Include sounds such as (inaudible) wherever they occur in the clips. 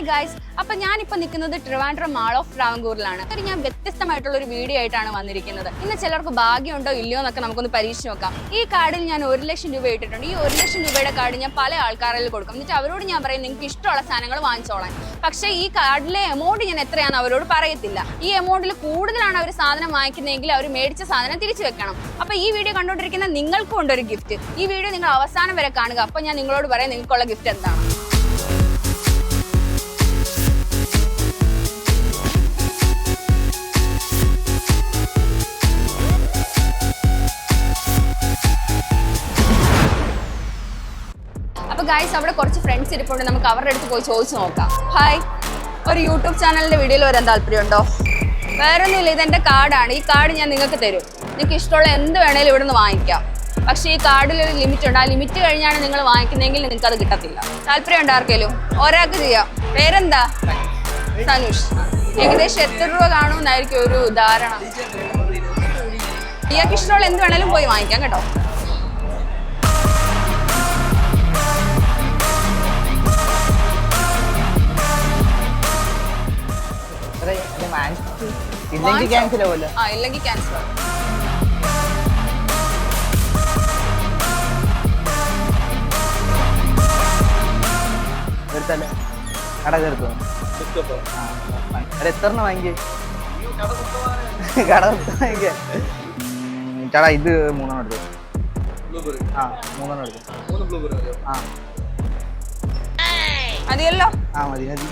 Hi guys അപ്പൊ ഞാനിപ്പോ നിൽക്കുന്നത് ട്രിവാൻഡ്രം മാൾ ഓഫ് ട്രാവൻകൂറിലാണ് ഒരു ഞാൻ വ്യത്യസ്തമായിട്ടുള്ള ഒരു വീഡിയോ ആയിട്ടാണ് വന്നിരിക്കുന്നത്. ഇന്ന് ചിലർക്ക് ഭാഗ്യമുണ്ടോ ഇല്ലയോ എന്നൊക്കെ നമുക്കൊന്ന് പരീക്ഷിച്ച് നോക്കാം. ഈ കാർഡിൽ ഞാൻ ഒരു ലക്ഷം രൂപ ഇട്ടിട്ടുണ്ട്. ഈ ഒരു ലക്ഷം രൂപയുടെ കാർഡ് ഞാൻ പല ആൾക്കാരിൽ കൊടുക്കും. എന്നിട്ട് അവരോട് ഞാൻ പറയും നിങ്ങൾക്ക് ഇഷ്ടമുള്ള സാധനങ്ങൾ വാങ്ങിച്ചോളാൻ. പക്ഷേ ഈ കാർഡിലെ എമൗണ്ട് ഞാൻ എത്രയാണ് അവരോട് പറയത്തില്ല. ഈ എമൗണ്ടിൽ കൂടുതലാണ് അവർ സാധനം വാങ്ങിക്കുന്നതെങ്കിൽ അവർ മേടിച്ച സാധനം തിരിച്ചു വെക്കണം. അപ്പൊ ഈ വീഡിയോ കണ്ടുകൊണ്ടിരിക്കുന്ന നിങ്ങൾക്കും ഉണ്ട് ഒരു ഗിഫ്റ്റ് ഈ വീഡിയോ നിങ്ങൾ അവസാനം വരെ കാണുക. അപ്പൊ ഞാൻ നിങ്ങളോട് പറയാം നിങ്ങൾക്കുള്ള ഗിഫ്റ്റ് എന്താണ്? ഗായ്സ് അവിടെ കുറച്ച് ഫ്രണ്ട്സ് ഇരിപ്പുണ്ട്. നമുക്ക് അവരുടെ അടുത്ത് പോയി ചോദിച്ചു നോക്കാം. ഹായ് ഒരു യൂട്യൂബ് ചാനലിന്റെ വീഡിയോയിൽ വരാൻ താല്പര്യമുണ്ടോ? വേറെ ഒന്നുമില്ല ഇതെന്റെ കാർഡാണ്. ഈ കാർഡ് ഞാൻ നിങ്ങൾക്ക് തരും. നിങ്ങൾക്ക് ഇഷ്ടമുള്ള എന്ത് വേണേലും ഇവിടെ നിന്ന് വാങ്ങിക്കാം. പക്ഷേ ഈ കാർഡിൽ ഒരു ലിമിറ്റ് ഉണ്ട്. ആ ലിമിറ്റ് കഴിഞ്ഞാണ് നിങ്ങൾ വാങ്ങിക്കുന്നതെങ്കിൽ നിങ്ങൾക്ക് അത് കിട്ടത്തില്ല. താല്പര്യം ഉണ്ട് ആർക്കെങ്കിലും ഒരാൾക്ക് ചെയ്യാം. പേരെന്താ? സനുഷ്. ഏകദേശം എത്ര രൂപ കാണുമെന്നായിരിക്കും ഒരു ധാരണ. ഇയാൾക്ക് ഇഷ്ടമുള്ള എന്ത് വേണേലും പോയി വാങ്ങിക്കാം കേട്ടോ. ഇല്ലെങ്കിൽ ക്യാൻസൽ ആവുമല്ലോ. ആ ഇല്ലെങ്കിൽ ക്യാൻസൽ ആവും. എടുത്തല്ലേ കട തീർത്തു എത്ര എണ്ണം വാങ്ങിക്കേ? കട വാങ്ങിക്കേ? ചേട്ടാ ഇത് മൂന്നെണ്ണം എടുത്തു? ആ മൂന്നെണ്ണം എടുത്തു? ആ. മതിയല്ലോ. ആ മതി മതി.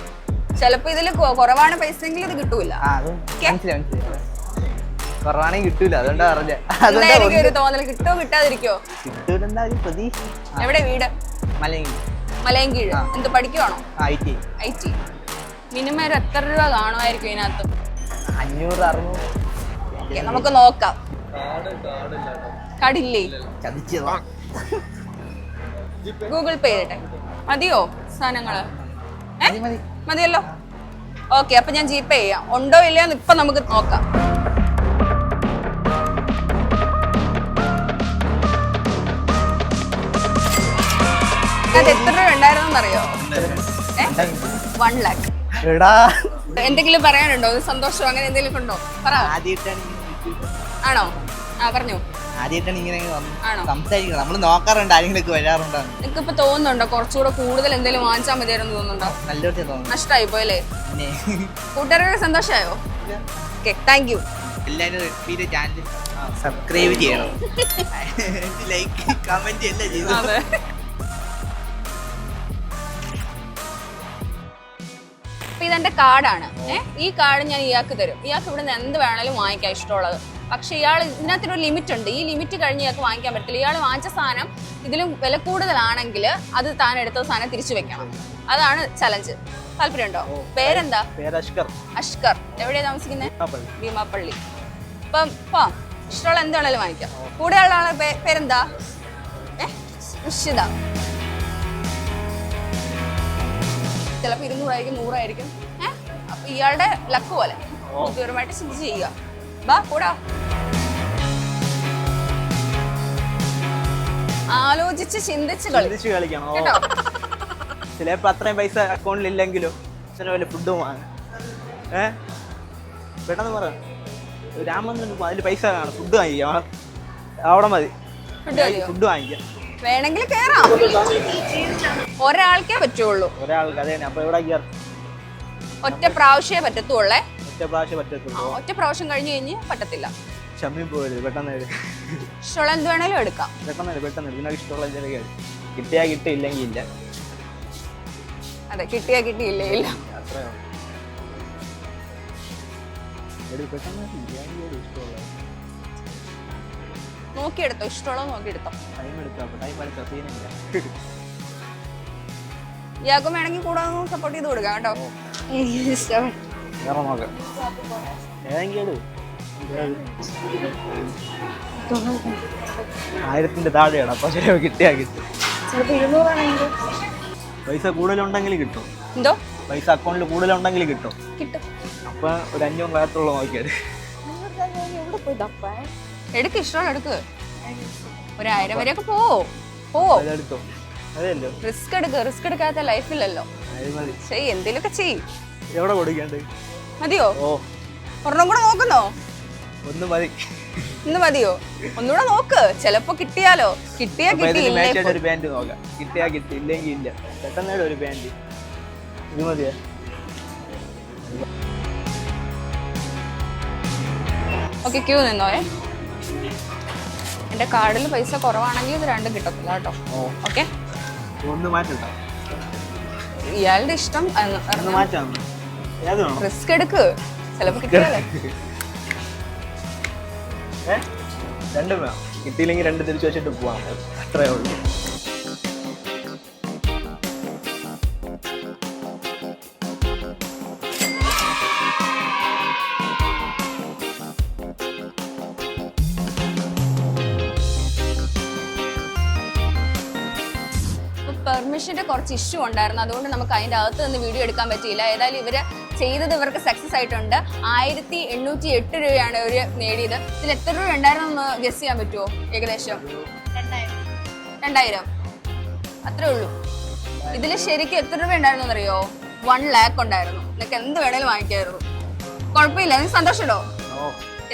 ചിലപ്പോ ഇതിൽ കുറവാണ് പൈസയെങ്കിൽ ഇത് കിട്ടൂല. കുറവാണെങ്കിൽ കിട്ടൂല അതുകൊണ്ടാ പറഞ്ഞ. ഒരു തോന്നൽ കിട്ടോ കിട്ടാതിരിക്കോ? പ്രതീക്ഷ. എവിടെ വീട്? മലയങ്കീഴ്. എന്ത് പഠിക്കുവാണോ? ഐ ടി മിനിമം ഒരു എത്ര രൂപ കാണുമായിരിക്കും ഇതിനകത്ത്? അഞ്ഞൂറ് അറുന്നൂറ്. നമുക്ക് നോക്കാം. കടില്ലേ ഗൂഗിൾ പേ ചെയ്തിട്ടെ. മതിയോ സാധനങ്ങൾ? മതി. മതിയല്ലോ? ഓക്കെ അപ്പൊ ഞാൻ ജി പേ ചെയ്യാം. ഉണ്ടോ ഇല്ലയോ ഇപ്പൊ നമുക്ക് നോക്കാം. അത് എത്ര രൂപ ഉണ്ടായിരുന്നെന്ന് അറിയോ വൺ ലാക്ക് എന്തെങ്കിലും പറയാനുണ്ടോ? സന്തോഷം അങ്ങനെ എന്തെങ്കിലും ഉണ്ടോ? പറ. ആണോ? ആ പറഞ്ഞു. ആദ്യമായിട്ടാണ് ഇങ്ങനെ ആണോ? സംസാരിക്കുന്നത്. നമ്മൾ നോക്കാറുണ്ട് ആരെങ്കിലൊക്കെ വരാറുണ്ടാണ് നിങ്ങൾക്ക് ഇപ്പൊ തോന്നുന്നുണ്ടോ? കുറച്ചുകൂടെ കൂടുതൽ എന്തെങ്കിലും വാങ്ങിച്ചാൽ മതിയായിരുന്നു തോന്നുന്നുണ്ടോ? നല്ലോട്ട് തോന്നുന്നു നഷ്ടമായി പോയല്ലേ പിന്നെ കൂട്ടുകാരുടെ സന്തോഷമായോ ഓക്കെ താങ്ക് യു എല്ലാവരും ചാനൽ സബ്സ്ക്രൈബ് ചെയ്യണം. (laughs) ലൈക്ക് കമന്റ് എല്ലാം ചെയ്തു. അതെ. അപ്പൊ ഇതെന്റെ കാർഡാണ്. ഏഹ് ഈ കാർഡ് ഞാൻ ഇയാൾക്ക് തരും. ഇയാൾക്ക് ഇവിടെ നിന്ന് എന്ത് വേണേലും വാങ്ങിക്കാം ഇഷ്ടമുള്ളത്. പക്ഷെ ഇയാൾ ഇതിനകത്തൊരു ലിമിറ്റ് ഉണ്ട്. ഈ ലിമിറ്റ് കഴിഞ്ഞ് ഇയാൾക്ക് വാങ്ങിക്കാൻ പറ്റില്ല. ഇയാൾ വാങ്ങിച്ച സാധനം ഇതിലും വില കൂടുതലാണെങ്കിൽ അത് താൻ എടുത്ത സാധനം തിരിച്ചു വെക്കണം. അതാണ് ചലഞ്ച് താല്പര്യമുണ്ടോ? പേരെന്താ? അഷ്കർ. എവിടെയാ താമസിക്കുന്നത്? ഭീമാപ്പള്ളി. ഇപ്പം പോ ഇഷ്ടമുള്ള എന്താണേലും വാങ്ങിക്കാം. കൂടെ ഉള്ള ആളെ പേരെന്താ? ഏ? നിശ്ചിത ചിലപ്പോൾ ഇരുന്നൂറായിരിക്കും നൂറായിരിക്കും. ഏഹ് അപ്പൊ ഇയാളുടെ ലക്ക് പോലെ. ബുദ്ധിപരമായിട്ട് ചിന്തിച്ച് ചെയ്യുക. ബാ കൂടാ. ആലോചിച്ച് ചിന്തിച്ച് ചിന്തിച്ച് കളിക്കണം. കേട്ടോ? ചിലപ്പോ അത്രയും പൈസ അക്കൗണ്ടിൽ ഇല്ലെങ്കിലും വല്ല ഫുഡ് വാങ്ങും. ഏ? പെട്ടെന്ന് പറ. രാമൻ അതിൽ പൈസ കാണും. ഫുഡ് വാങ്ങിക്കാം? അവിടെ മതി. ഫുഡ് വാങ്ങിക്കാം? വേണമെങ്കിൽ കേറാം. ഒരാൾക്കേ പറ്റുള്ളൂ. ഒരാൾക്ക് അതെ അപ്പൊ ഇവിടെ ഒറ്റ പ്രാവശ്യേ പറ്റത്തുള്ളേ. ഒറ്റ പ്രാവശ്യം പറ്റത്തുള്ളൂ. ഒറ്റ പ്രാവശ്യം കഴിഞ്ഞ് കഴിഞ്ഞ് പറ്റത്തില്ല. ക്ഷമി പോകരുത് പെട്ടെന്ന് ഇഷ്ടമുള്ള എന്ത് വേണേലും എടുക്കാം. പെട്ടെന്ന് പെട്ടെന്ന് നിനക്ക് ഇഷ്ടമുള്ള എന്തെങ്കിലും കിട്ടിയാ കിട്ടി ഇല്ലെങ്കിൽ ഇല്ല. അതെ കിട്ടിയാ കിട്ടിയില്ലേ ഇല്ല. അത്രേ ഉള്ളൂ. എടി, പെട്ടെന്ന് ഇഷ്ടമുള്ളത് നോക്കിയെടുത്തോ ഇഷ്ടമുള്ളത് നോക്കിയെടുത്തോ. ഇയാൾക്കും വേണമെങ്കിൽ കൂടെ സപ്പോർട്ട് ചെയ്ത് കൊടുക്കാം കേട്ടോ. വേറെ നോക്കാം ഏതെങ്കിലും ആയിരത്തിന്റെ താഴെയാണ് അപ്പൊ ശരി കിട്ടിയാ കിട്ടും. പൈസ കൂടുതലുണ്ടെങ്കിൽ കിട്ടും. എന്തോ? പൈസ അക്കൗണ്ടിൽ കൂടുതലുണ്ടെങ്കിൽ കിട്ടും. കിട്ടും. അപ്പൊ ഒരു അഞ്ഞൂറ് കാലത്തുള്ള നോക്കിയത് എടുക്ക് ഇഷ്ടമാണ് എടുക്ക്. ഒരായിരം വരെയൊക്കെ പോവോ പോവോ റിസ്ക് എടുക്ക് റിസ്ക് എടുക്കാത്ത ലൈഫില്ലല്ലോ ചെയ് എന്തേലൊക്കെ ചെയ് എവിടെ കൊടുക്കണ്ട് മതിയോ? ഒരെണ്ണം കൂടെ നോക്കുന്നോ? ഒന്ന് മതി. ഇന്ന് മതിയോ? ഒന്നുകൂടെ നോക്ക്. ചിലപ്പോ കിട്ടിയാലോ. കിട്ടിയാ കിട്ടിയില്ലേ? ഒരു പാന്റ് നോക്കാം. കിട്ടിയാ കിട്ടി ഇല്ലെങ്കിൽ ഇല്ല. പെട്ടെന്ന് ഒരു പാന്റ് ഇത് മതിയാ? ഓക്കെ ക്യൂ നിന്നോയെ. എന്റെ കാർഡിൽ പൈസ കുറവാണെങ്കിൽ ഇത് രണ്ടും കിട്ടത്തില്ല കേട്ടോ. ഓക്കെ ഇയാളുടെ ഇഷ്ടം മാറ്റാം റിസ്ക് എടുക്ക്. ചിലപ്പോ കിട്ടിയാലേ. ഏ? രണ്ടും വേണം. കിട്ടിയില്ലെങ്കിൽ രണ്ട് തിരിച്ചു വെച്ചിട്ട് പോവാം. അത്രേ ഉള്ളൂ. പെർമിഷന്റെ കുറച്ച് ഇഷ്യൂ ഉണ്ടായിരുന്നു. അതുകൊണ്ട് നമുക്ക് അതിന്റെ അകത്ത് നിന്ന് വീഡിയോ എടുക്കാൻ പറ്റിയില്ല. ഏതായാലും ഇവർ ചെയ്തത് ഇവർക്ക് സക്സസ് ആയിട്ടുണ്ട്. ആയിരത്തി എണ്ണൂറ്റി എട്ട് രൂപയാണ് ഇവർ നേടിയത്. ഇതിൽ എത്ര രൂപ ഉണ്ടായിരുന്നു എന്ന് ഗസ് ചെയ്യാൻ പറ്റുമോ ഏകദേശം? രണ്ടായിരം. അത്രേ ഉള്ളൂ. ഇതിൽ ശരിക്കും എത്ര രൂപ ഉണ്ടായിരുന്നു അറിയോ വൺ ലാക്ക് ഉണ്ടായിരുന്നു. നിനക്ക് എന്ത് വേണേലും വാങ്ങിക്കായിരുന്നു. കുഴപ്പമില്ല. നിങ്ങൾ സന്തോഷമല്ലോ ഓ.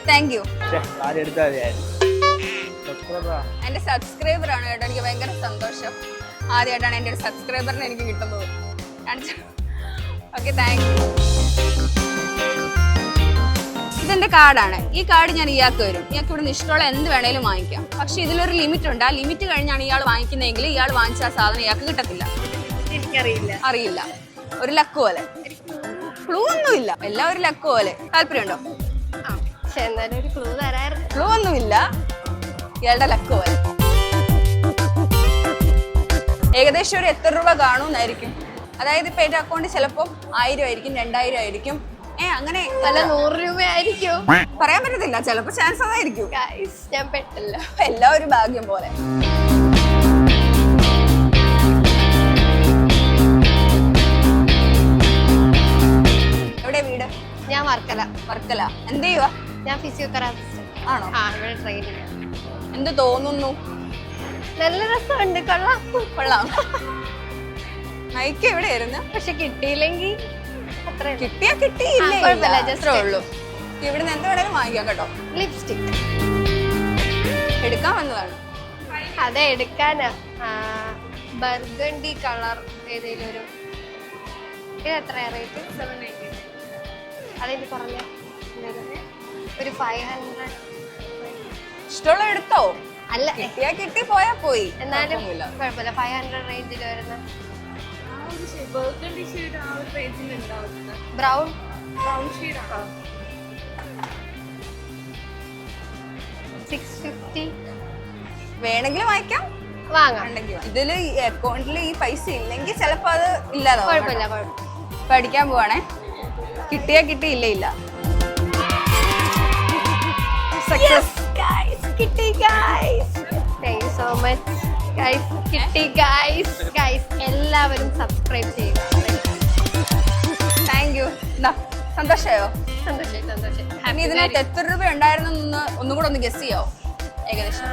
താങ്ക് യു എന്റെ സബ്സ്ക്രൈബർ ആണ് കേട്ടോ. എനിക്ക് ഭയങ്കര സന്തോഷം. ആദ്യമായിട്ടാണ് എന്റെ ഒരു സബ്സ്ക്രൈബറിനെ എനിക്ക് കിട്ടുന്നത്. ഓക്കെ താങ്ക് യു ഇതെന്റെ കാർഡാണ്. ഈ കാർഡ് ഞാൻ ഇയാൾക്ക് വരും ഇയാൾക്ക് ഇവിടെ നിന്ന് ഇഷ്ടമുള്ള എന്ത് വേണേലും വാങ്ങിക്കാം. പക്ഷെ ഇതിലൊരു ലിമിറ്റ് ഉണ്ട്. ആ ലിമിറ്റ് കഴിഞ്ഞാണ് ഇയാൾ വാങ്ങിക്കുന്നതെങ്കിൽ ഇയാൾ വാങ്ങിച്ച ആ സാധനം ഇയാൾക്ക് കിട്ടത്തില്ല. എനിക്കറിയില്ല. അറിയില്ല. ഒരു ലക്ക് പോലെ. ക്ലൂ ഒന്നുമില്ല. എല്ലാം ഒരു ലക്ക് പോലെ. താല്പര്യമുണ്ടോ? പക്ഷെ എന്നാലും ഒരു ക്ലൂ തരായിരുന്നു ക്ലൂ ഒന്നുമില്ല. ഇയാളുടെ ലക്ക് പോലെ. ഏകദേശം ഒരു എത്ര രൂപ കാണുമെന്നായിരിക്കും. അതായത് ഇപ്പൊ എന്റെ അക്കൗണ്ട് ചിലപ്പോ ആയിരം ആയിരിക്കും രണ്ടായിരം ആയിരിക്കും. ഏ അങ്ങനെ വല്ല നൂറ് രൂപയായിരിക്കും. പറയാൻ പറ്റത്തില്ല ചിലപ്പോ ചാൻസ് അതായിരിക്കും. ഞാൻ പെട്ടല്ല. എല്ലാം ഒരു ഭാഗ്യം പോലെ. എവിടെ വീട്? ഞാൻ വർക്കല. വർക്കല. എന്ത് ചെയ്യുക ഞാൻ ഫിസിയോതെറാപ്പിസ്റ്റ് ആണോ? ആ ഇവിടെ ട്രെയിനിങ് എന്ത് തോന്നുന്നു? നല്ല രസമുണ്ട് കൊള്ളാം. കൊള്ളാം. മൈക്ക് എവിടെയായിരുന്നു? പക്ഷെ കിട്ടിയില്ലെങ്കിൽ അത്ര കിട്ടിയാ കിട്ടിയില്ലേ? അത്രേ ഉള്ളൂ ഇവിടുന്ന് എന്ത് വേണേലും വാങ്ങിക്കാം കേട്ടോ. ലിപ്സ്റ്റിക്. എടുക്കാൻ വന്നതാണ്. അതെ എടുക്കാനാ. ബർഗണ്ടി കളർ ഏതെങ്കിലും ഒരു ഇത് എത്രയാ റേറ്റ് സെവൻ നയന്റി അതെനിക്ക് കുറഞ്ഞ. ഒരു ഫൈവ് ഹൺഡ്രഡ് ഇഷ്ടമുള്ള എടുത്തോ? അല്ല. കിട്ടിയാ കിട്ടി പോയാ പോയി. എന്നാലും. കുഴപ്പമില്ല. ഫൈവ് ഹൺഡ്രഡ് റേഞ്ചിൽ വരുന്ന ബ്രൗൺ? ബ്രൗൺ സിക്സ് ഫിഫ്റ്റി വേണമെങ്കിൽ വാങ്ങിക്കാം. വാങ്ങാം. ഇതിൽ അക്കൗണ്ടിൽ ഈ പൈസ ഇല്ലെങ്കിൽ ചിലപ്പോ അത് കുഴപ്പമില്ല കുഴപ്പമില്ല. പഠിക്കാൻ പോവാണേ. കിട്ടിയാ കിട്ടി ഇല്ല. ഇല്ല കിട്ടി guys thank you so much guys കിട്ടി ഗൈസ് ഗൈസ് എല്ലാവരും സബ്സ്ക്രൈബ് ചെയ്യുക താങ്ക് യു സന്തോഷമായോ സന്തോഷം ഇതിനകത്ത് എത്ര രൂപ ഉണ്ടായിരുന്നു എന്ന് ഒന്നും കൂടെ ഒന്ന് ഗസ് ചെയ്യാവോ ഏകദേശം.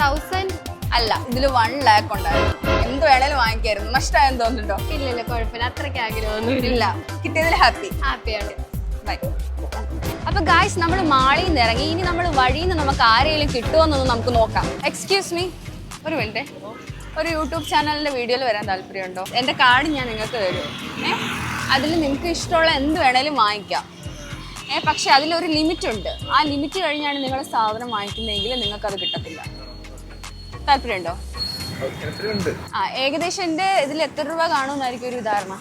തൗസൻഡ് അല്ല ഇതിൽ വൺ ലാക്ക് ഉണ്ടായിരുന്നു. എന്ത് വേണേലും വാങ്ങിക്കായിരുന്നു. നഷ്ടമായെന്ന് തോന്നുന്നുണ്ടോ? ഇല്ലല്ല കുഴപ്പമില്ല. അത്രയ്ക്ക് ആഗ്രഹമൊന്നും ഇല്ല. കിട്ടിയതിൽ ഹാപ്പി ഹാപ്പിയാണ് ബൈ അപ്പൊ ഗായ്സ് നമ്മൾ മാളിയിൽ നിന്ന് ഇറങ്ങി. ഇനി നമ്മൾ വഴിയിൽ നിന്ന് നമുക്ക് ആരെങ്കിലും കിട്ടുമോ എന്നൊന്ന് നമുക്ക് നോക്കാം. എക്സ്ക്യൂസ് മീ ഒരു മിനിറ്റ് ഒരു യൂട്യൂബ് ചാനലിന്റെ വീഡിയോയിൽ വരാൻ താല്പര്യമുണ്ടോ? എന്റെ കാർഡ് ഞാൻ നിങ്ങൾക്ക് തരും. ഏ? അതിൽ നിങ്ങൾക്ക് ഇഷ്ടമുള്ള എന്ത് വേണേലും വാങ്ങിക്കാം. ഏ പക്ഷെ അതിലൊരു ലിമിറ്റ് ഉണ്ട് ആ ലിമിറ്റ് കഴിഞ്ഞാണ് നിങ്ങൾ സാധനം വാങ്ങിക്കുന്നതെങ്കിൽ നിങ്ങൾക്ക് അത് കിട്ടത്തില്ല. താല്പര്യമുണ്ടോ? ആ ഏകദേശം എന്റെ ഇതിൽ എത്ര രൂപ കാണുമെന്നായിരിക്കും ഒരു ഉദാഹരണം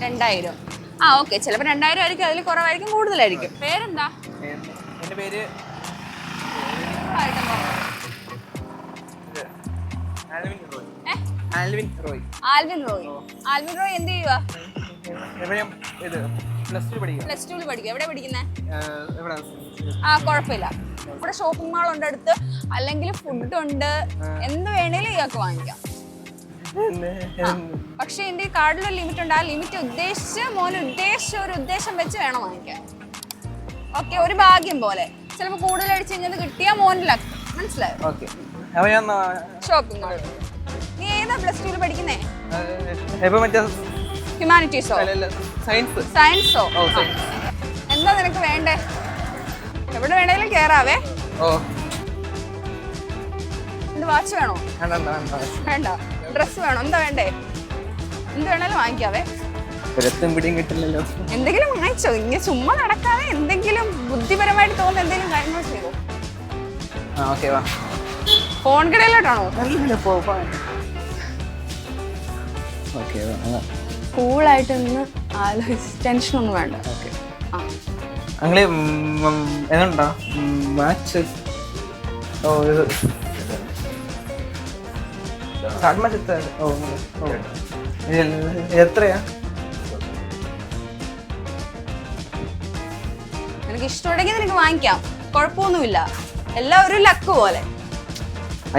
രണ്ടായിരം. ആ ഓക്കെ. ചിലപ്പോൾ രണ്ടായിരം ആയിരിക്കും. അതിൽ കുറവായിരിക്കും കൂടുതലായിരിക്കും. പേരെന്താ? പേര് Alvin Roy. Alvin Roy. Alvin Roy എന്ത് ചെയ്യുവാ? ഇത് പ്ലസ് ടു പഠിക്കുക പ്ലസ് ടുവിൽ പഠിക്കുക എവിടെ പഠിക്കുന്നത് ആ കുഴപ്പമില്ല ഇവിടെ ഷോപ്പിംഗ് മാൾ ഉണ്ട് അടുത്ത്. അല്ലെങ്കിൽ ഫുഡ് ഉണ്ട്. എന്ത് വേണേലും ഇയാൾക്ക് വാങ്ങിക്കാം. പക്ഷെ എന്റെ ഈ കാർഡിലൊരു ലിമിറ്റ് ഉണ്ട്. ആ ലിമിറ്റ് ഉദ്ദേശിച്ച് മോന് ഉദ്ദേശിച്ച ഒരു ഉദ്ദേശം വെച്ച് വേണം വാങ്ങിക്കാൻ. ഓക്കെ ഒരു ഭാഗ്യം പോലെ. ചിലപ്പോൾ കൂടുതൽ അടിച്ച് കഴിഞ്ഞാൽ കിട്ടിയാൽ മോനിലാക്കും മനസ്സിലായോ? ഷോപ്പിംഗ് മാൾ ഏതാ പ്ലസ് ടുവിൽ പഠിക്കുന്നേ? ഹ്യൂമാനിറ്റീസോ സയൻസ് സയൻസോ. എന്താ നിനക്ക് വേണ്ടേ? എവിടെ വേണേലും കേറാവേ. എന്ത് വാച്ച് വേണോ? വേണ്ട ഡ്രസ് വേണോ? എന്താ വേണ്ടേ? എന്ത് വേണേലും വാങ്ങിക്കാവേ. കിട്ടില്ലല്ലോ. എന്തെങ്കിലും വാങ്ങിച്ചോ. ഇങ്ങനെ ചുമ്മാ നടക്കാതെ എന്തെങ്കിലും ബുദ്ധിപരമായിട്ട് തോന്നുന്ന എന്തെങ്കിലും കാര്യങ്ങൾ ചെയ്തോ. ഫോൺ കടയിലോട്ടാണോ? ഓക്കെ വാ കൂളായിട്ട് നിന്ന് ആലോചിച്ച്. ടെൻഷനൊന്നും വേണ്ട. ഓക്കെ ആ. അങ്ങൾ എന്നുണ്ടോ മാച്ച്? ഓ ഇത് സ്റ്റാർട്ട് മാച്ച് എത്ര? ഓ ഓ ഇത് എത്രയാ? നിനക്ക് ഇഷ്ടമുണ്ടെങ്കിൽ നിനക്ക് വാങ്ങിക്കാം. കുഴപ്പമൊന്നുമില്ല. എല്ലാം ഒരു ലക്ക് പോലെ.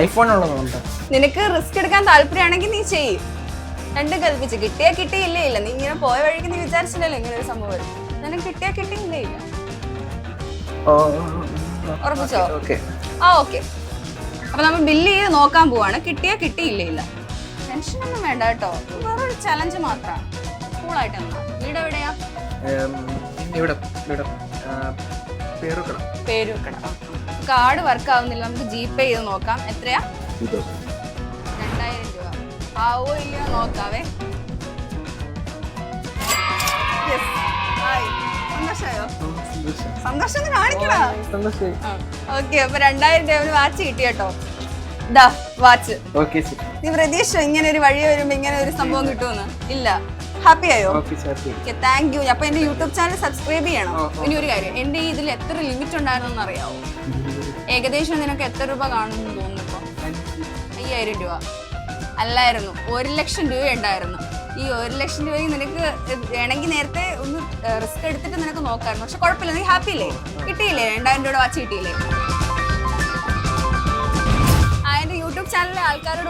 ഐഫോൺ ഉള്ളതുണ്ട് നിനക്ക് റിസ്ക് എടുക്കാൻ താല്പര്യമാണെങ്കിൽ നീ ചെയ്യ്. രണ്ടും കൽപ്പിച്ച്. കിട്ടിയാ കിട്ടിയില്ലേ? ഇല്ല നീ ഇങ്ങനെ പോയ വഴിക്ക് നീ വിചാരിച്ചില്ലല്ലോ ഇങ്ങനെ ഒരു സംഭവം വരും. നിനക്ക് കിട്ടിയാ കിട്ടിയില്ലേ? ഇല്ല. ഉറപ്പിച്ചോ? ആ ഓക്കെ. അപ്പൊ നമ്മൾ ബില്ല് ചെയ്ത് നോക്കാൻ പോവാണ്. കിട്ടിയാ കിട്ടിയില്ലേ? ഇല്ല. ടെൻഷൻ ഒന്നും വേണ്ട കേട്ടോ. വേറൊരു ചലഞ്ച് മാത്രമാണ് കൂളായിട്ട് വീട് എവിടെയാ? ഇവിടെ ഇവിടെ. കാർഡ് വർക്ക് ആവുന്നില്ല. നമുക്ക് ജി പേ ചെയ്ത് നോക്കാം. എത്രയാ? ആവോ ഇല്ലയോ നോക്കാവേ സന്തോഷം കാണിക്കടാ ഓക്കെ അപ്പൊ രണ്ടായിരം രൂപ വാച്ച് കിട്ടി കേട്ടോ. ദാ വാച്ച്. നീ പ്രതീക്ഷിച്ചോ ഇങ്ങനെ ഒരു വഴി വരുമ്പോ ഇങ്ങനെ ഒരു സംഭവം കിട്ടുമെന്ന്? ഇല്ല. ഹാപ്പി ആയോ? താങ്ക് യു അപ്പൊ എന്റെ യൂട്യൂബ് ചാനൽ സബ്സ്ക്രൈബ് ചെയ്യണം. ഓ, ഓ. ഇനി ഒരു കാര്യം എന്റെ ഇതിൽ എത്ര ലിമിറ്റ് ഉണ്ടായിരുന്നു അറിയാവോ ഏകദേശം നിനക്ക് എത്ര രൂപ കാണുമെന്ന് തോന്നുന്നു ഇപ്പൊ? അയ്യായിരം രൂപ. അല്ലായിരുന്നു. ഒരു ലക്ഷം രൂപ ഉണ്ടായിരുന്നു. ഈ ഒരു ലക്ഷം രൂപ നിനക്ക് വേണമെങ്കിൽ നേരത്തെ ഒന്ന് റിസ്ക് എടുത്തിട്ട് നിനക്ക് നോക്കായിരുന്നു. പക്ഷെ കുഴപ്പമില്ല. നീ ഹാപ്പി അല്ലേ കിട്ടിയില്ലേ? രണ്ടായിരം രൂപയുടെ വാച്ച് കിട്ടിയില്ലേ? ആ എന്റെ യൂട്യൂബ് ചാനലിലെ ആൾക്കാരോട്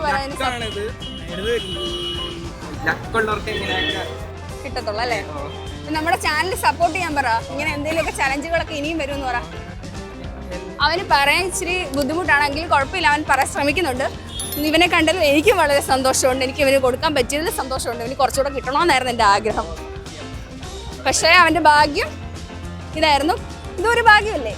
കിട്ടത്തുള്ളൂ അല്ലേ? നമ്മുടെ ചാനൽ സപ്പോർട്ട് ചെയ്യാൻ പറ. ഇങ്ങനെ എന്തെങ്കിലുമൊക്കെ ചലഞ്ചുകളൊക്കെ ഇനിയും വരുമെന്ന് പറ. അവന് പറയാൻ ഇച്ചിരി ബുദ്ധിമുട്ടാണെങ്കിൽ കുഴപ്പമില്ല. അവൻ പറയാൻ ശ്രമിക്കുന്നുണ്ട്. ഇവനെ കണ്ടതിൽ എനിക്കും വളരെ സന്തോഷമുണ്ട്. എനിക്ക് ഇവന് കൊടുക്കാൻ പറ്റിയതിൽ സന്തോഷമുണ്ട്. ഇവന് കുറച്ചുകൂടെ കിട്ടണമെന്നായിരുന്നു എന്റെ ആഗ്രഹം. പക്ഷേ അവന്റെ ഭാഗ്യം ഇതായിരുന്നു. ഇതും ഒരു ഭാഗ്യമല്ലേ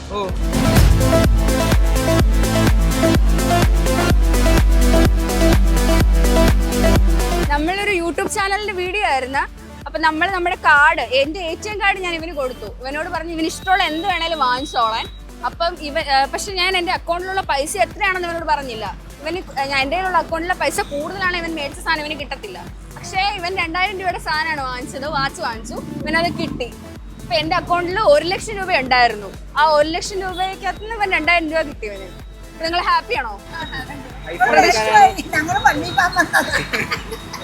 നമ്മളൊരു യൂട്യൂബ് ചാനലിന്റെ വീഡിയോ ആയിരുന്നു. അപ്പൊ നമ്മൾ നമ്മുടെ കാർഡ് എന്റെ എ ടി എം കാർഡ് ഞാൻ ഇവന് കൊടുത്തു. ഇവനോട് പറഞ്ഞു ഇവന് ഇഷ്ടമുള്ള എന്ത് വേണേലും വാങ്ങിച്ചോളാൻ. അപ്പം ഇവ പക്ഷെ ഞാൻ എന്റെ അക്കൗണ്ടിലുള്ള പൈസ എത്രയാണെന്ന് ഇവനോട് പറഞ്ഞില്ല. ഇവന് എന്റെ കയ്യിലുള്ള അക്കൗണ്ടിലെ പൈസ കൂടുതലാണ് ഇവൻ മേടിച്ച സാധനം ഇവന് കിട്ടത്തില്ല. പക്ഷേ ഇവൻ രണ്ടായിരം രൂപയുടെ സാധനമാണ് വാങ്ങിച്ചത് വാച്ച് വാങ്ങിച്ചു ഇവനത് കിട്ടി. അപ്പൊ എന്റെ അക്കൗണ്ടിൽ ഒരു ലക്ഷം രൂപ ഉണ്ടായിരുന്നു. ആ ഒരു ലക്ഷം രൂപയ്ക്കകത്ത് നിന്ന് ഇവൻ രണ്ടായിരം രൂപ കിട്ടി ഇവന്. നിങ്ങൾ ഹാപ്പി ഹാപ്പിയാണോ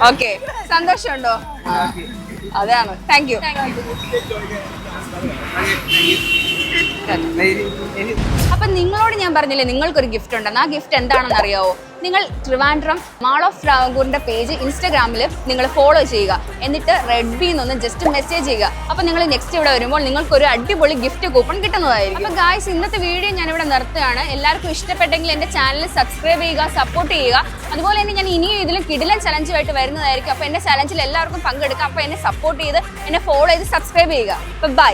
ഓക്കെ സന്തോഷമുണ്ടോ? അതാണ്. താങ്ക് യു അപ്പൊ നിങ്ങളോട് ഞാൻ പറഞ്ഞില്ലേ നിങ്ങൾക്കൊരു ഗിഫ്റ്റ് ഉണ്ടെന്ന്. ആ ഗിഫ്റ്റ് എന്താണെന്ന് അറിയാവോ നിങ്ങൾ ട്രിവാൻഡ്രം മാൾ ഓഫ് ട്രാവങ്കൂറിന്റെ പേജ് ഇൻസ്റ്റാഗ്രാമിൽ നിങ്ങൾ ഫോളോ ചെയ്യുക. എന്നിട്ട് റെഡ്ബി എന്നൊന്ന് ജസ്റ്റ് മെസ്സേജ് ചെയ്യുക. അപ്പൊ നിങ്ങൾ നെക്സ്റ്റ് ഇവിടെ വരുമ്പോൾ നിങ്ങൾക്ക് ഒരു അടിപൊളി ഗിഫ്റ്റ് കൂപ്പൺ കിട്ടുന്നതായിരിക്കും. അപ്പൊ ഗായ്സ് ഇന്നത്തെ വീഡിയോ ഞാൻ ഇവിടെ നിർത്തുകയാണ്. എല്ലാവർക്കും ഇഷ്ടപ്പെട്ടെങ്കിൽ എന്റെ ചാനൽ സബ്സ്ക്രൈബ് ചെയ്യുക സപ്പോർട്ട് ചെയ്യുക. അതുപോലെ തന്നെ ഞാൻ ഇനിയും ഇതിലും കിടിലൻ ചലഞ്ചുമായിട്ട് വരുന്നതായിരിക്കും. അപ്പൊ എന്റെ ചലഞ്ചിൽ എല്ലാവർക്കും പങ്കെടുക്കാം. അപ്പൊ എന്നെ സപ്പോർട്ട് ചെയ്ത് എന്നെ ഫോളോ ചെയ്ത് സബ്സ്ക്രൈബ് ചെയ്യുക. ബൈ